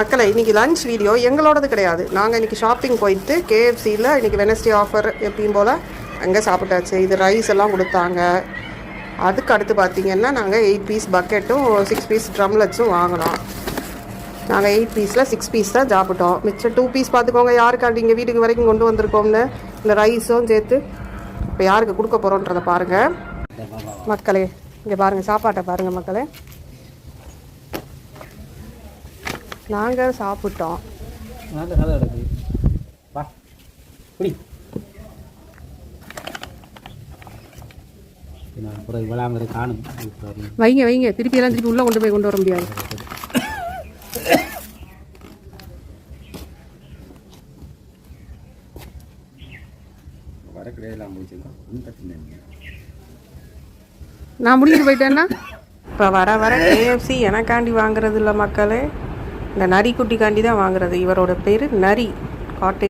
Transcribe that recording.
மக்களை இன்னைக்கு lunch video எங்களோடது கிடையாது. நாங்கள் இன்னைக்கு ஷாப்பிங் போயிட்டு கேஎஃப்சியில் இன்னைக்கு வெனஸ்டே ஆஃபர் எப்பயும் போல் அங்கே சாப்பிட்டாச்சு. இது ரைஸ் எல்லாம் கொடுத்தாங்க. அதுக்கு அடுத்து பார்த்தீங்கன்னா நாங்கள் எயிட் பீஸ் பக்கெட்டும் சிக்ஸ் பீஸ் ட்ரம்லெட்ஸும் வாங்கினோம். நாங்கள் எயிட் பீஸில் சிக்ஸ் பீஸ் தான் சாப்பிட்டோம். மிச்சம் டூ பீஸ் பார்த்துக்கோங்க யாருக்காண்டி இங்கே வீட்டுக்கு வரைக்கும் கொண்டு வந்திருக்கோம்னு? இந்த ரைஸும் சேர்த்து இப்போ யாருக்கு கொடுக்க போகிறோன்றதை பாருங்கள் மக்களே இங்கே பாருங்கள் சாப்பாட்டை பாருங்கள் மக்களே நாங்கள் சாப்பிட்டோம் நல்ல கதை கிடக்கு வா குடி நான் அப்புறம் இவ்வளோ காணும் இப்போ வைங்க வைங்க. திருப்பி எல்லாம் திருப்பி உள்ளே கொண்டு போய் கொண்டு வர முடியாது. நான் முடிஞ்சுட்டு போயிட்டேன்னா? இப்போ வர வர கேஎஃப்சி எனக்காண்டி வாங்குறது இல்லை மக்களே. இந்த நரி குட்டிக்காண்டி தான் வாங்குறது. இவரோட பேர் நரி. காட்டை